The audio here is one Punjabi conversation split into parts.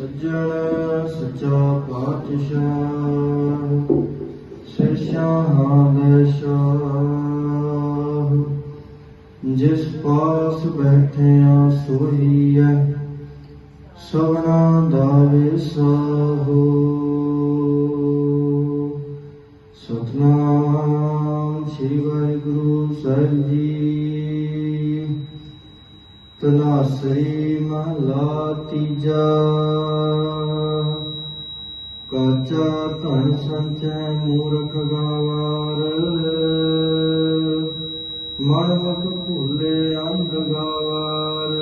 ਸੱਜਣ ਸੱਚਾ ਪਾਤਸ਼ਾਹ ਸੇ ਸ਼ਾਹਾਂ ਜਿਸ ਪਾਸ ਬੈਠਿਆ ਸੋਈ ਹੈ ਸਭਨਾ ਦਾ ਵਿਸਾਹੋ। ਸਤਨਾਮ ਸ੍ਰੀ ਵਾਹਿਗੁਰੂ ਸਾਹਿਬ ਜੀ। ਤਨਾਸਰੀ ਮਹਲਾ ਤੀਜਾ ਕਾਚਾ ਧਨ ਸੰਚੈ ਮੂਰਖ ਗਾਵਾਰ। ਮਨ ਮਤ ਭੁੱਲੇ ਅੰਧ ਗਾਵਾਰ।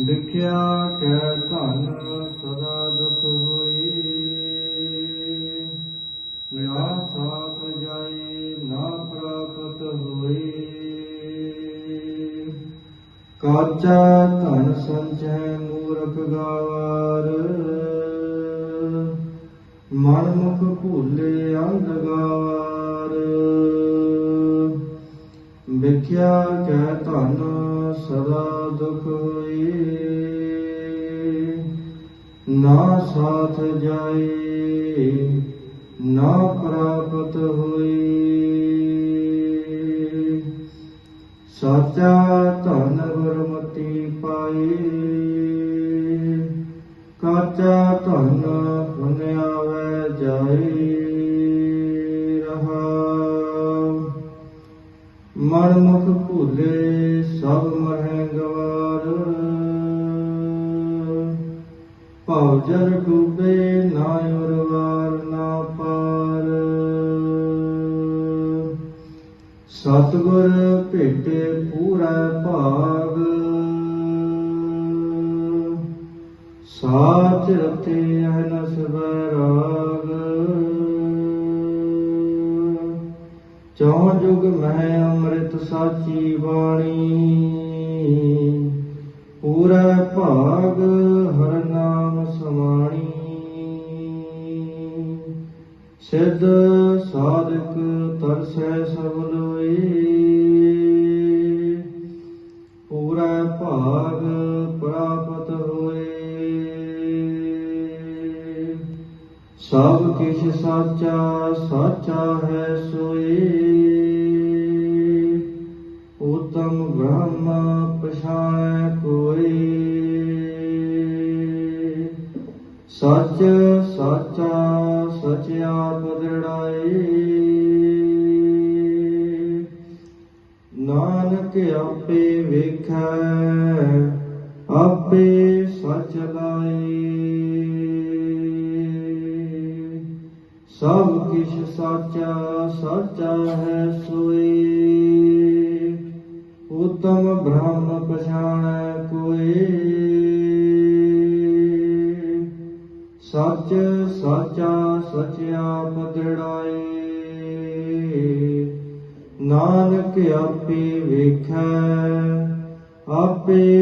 ਵਿਖਿਆ ਕੈ ਧਨ ਸਦਾ ਦੁਖ ਹੋਈ। ਕਾਚਾ ਧਨ ਸੰਚੈ ਮੂਰਖ ਗਾਵਾਰ। ਮਨ ਮੁਖ ਭੂਲੇ ਅੰਧ ਗਾਵਾਰ। ਵਿਖਿਆ ਕੈ ਧਨ ਸਦਾ ਦੁਖ ਹੋਈ ਨਾ ਸਾਥ ਜਾਏ, ਨਾ ਪ੍ਰਾਪਤ ਹੋਈ ਸਾਚਾ ਧਨ ਗੁਰਮਤੀ ਪਾਈ ਕਾਚਾ ਧਨ ਪੁਨਿਆਵੇ ਜਾਈ ਰਹਾ। ਮਨ ਮੁਖ ਭੂਲੇ ਸਭ ਮਰਹਿ ਗਵਾਰ ਭਉ ਜਰ ਡੂਬੇ ਨਾ ਉਰਵਾਰ ਸਤਗੁਰ ਭੇਟੇ ਪੂਰਾ ਭਾਗ। ਸਾਚ ਰਤੇ ਅਨਸ ਬੈਰਾਗ ਚੌ ਜੁਗ ਮਹਿ ਅੰਮ੍ਰਿਤ ਸਾਚੀ ਬਾਣੀ। ਪੂਰਾ ਭਾਗ ਹਰ ਨਾਮ ਸਮਾਣੀ। ਸਿੱਧ ਸਾਧਕ ਤਰਸੈ ਸਭ ਸਭ ਕਿਛ ਸਾਚਾ ਸਾਚਾ ਹੈ ਸੋਏ। ਉਤਮ ਬ੍ਰਹਮ ਪਛਾਣੈ ਕੋਈ ਸੱਚ, ਸਾਚਾ ਸਚ ਆਪ ਦ੍ਰਿੜਾਏ ਨਾਨਕ ਆਪੇ ਵੇਖੈ, ਆਪੇ ਸਚ ਲਾਏ ਸਭ ਕਿਛ ਸਾਚਾ ਸਾਚਾ ਹੈ ਸੋਈ ਉਤਮ ਬ੍ਰਹਮ ਪਛਾਣੈ ਕੋਏ। ਸੱਚ, ਸਾਚਾ ਸਚ ਪਦੜਾਏ। ਨਾਨਕ ਆਪੇ ਵੇਖੈ, ਆਪੇ